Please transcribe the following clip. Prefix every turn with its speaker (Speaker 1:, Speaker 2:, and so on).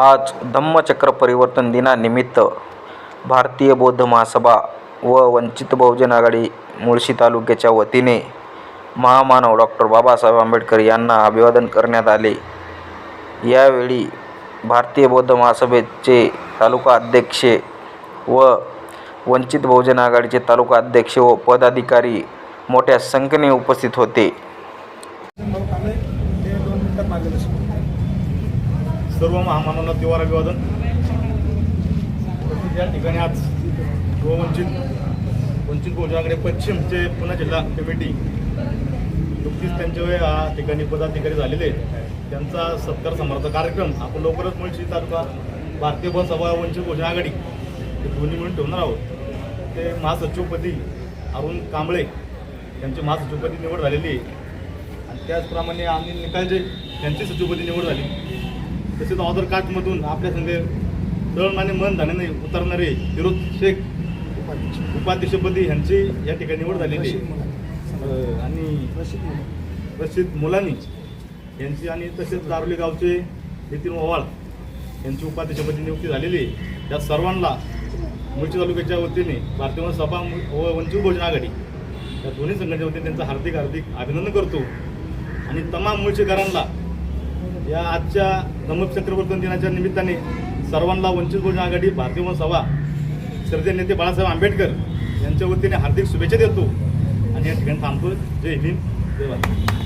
Speaker 1: आज धम्मचक्र परिवर्तन दिनानिमित्त भारतीय बौद्ध महासभा व वंचित बहुजन आघाडी मुळशी तालुक्याच्या वतीने महामानव डॉक्टर बाबासाहेब आंबेडकर यांना अभिवादन करण्यात आले. यावेळी भारतीय बौद्ध महासभेचे तालुका अध्यक्ष व वंचित बहुजन आघाडीचे तालुका अध्यक्ष व पदाधिकारी मोठ्या संख्येने उपस्थित होते.
Speaker 2: सर्व महामानवांना त्योहार अभिवादन. या ठिकाणी आज वंचित वंचित बहुजनाकडे पश्चिमचे पुणे जिल्हा कमिटी नुकतीच त्यांच्या या ठिकाणी पदाधिकारी झालेले आहेत. त्यांचा सत्कार समारोह कार्यक्रम आपण लवकरच मुळशी तालुका भारतीय बन सभा वंचित बहुजन आघाडी हे दोन्ही मिळून ठेवणार आहोत. ते महासचिवपदी अरुण कांबळे यांची महासचिवपदी निवड झालेली आहे. आणि त्याचप्रमाणे आम्ही निकालजे यांची सचिवपदी निवड झाली. तसेच ऑदर कास्टमधून आपल्या संघे तळण मन धाण्याने उतरणारे फिरोज शेख उपाध्यक्षपदी यांची या ठिकाणी निवड झालेली आहे. आणि रशीद मुलानी यांची आणि तसेच दारोली गावचे नितीन ओवाळ यांची उपाध्यक्षपदी नियुक्ती झालेली आहे. त्या सर्वांना मुळशी तालुक्याच्या वतीने भारतीय सभा व वंचित बहुजन आघाडी या दोन्ही संघाच्या वतीने त्यांचं हार्दिक हार्दिक अभिनंदन करतो. आणि तमाम मुळशीकरांना या आजच्या धम्मचक्रवर्तन दिनाच्या निमित्ताने सर्वांना वंचित बहुजन आघाडी भारतीय जनता सभा श्रद्धे नेते बाळासाहेब आंबेडकर यांच्या वतीने हार्दिक शुभेच्छा देतो. आणि या ठिकाणी थांबतो जय हिंद. जय भारत.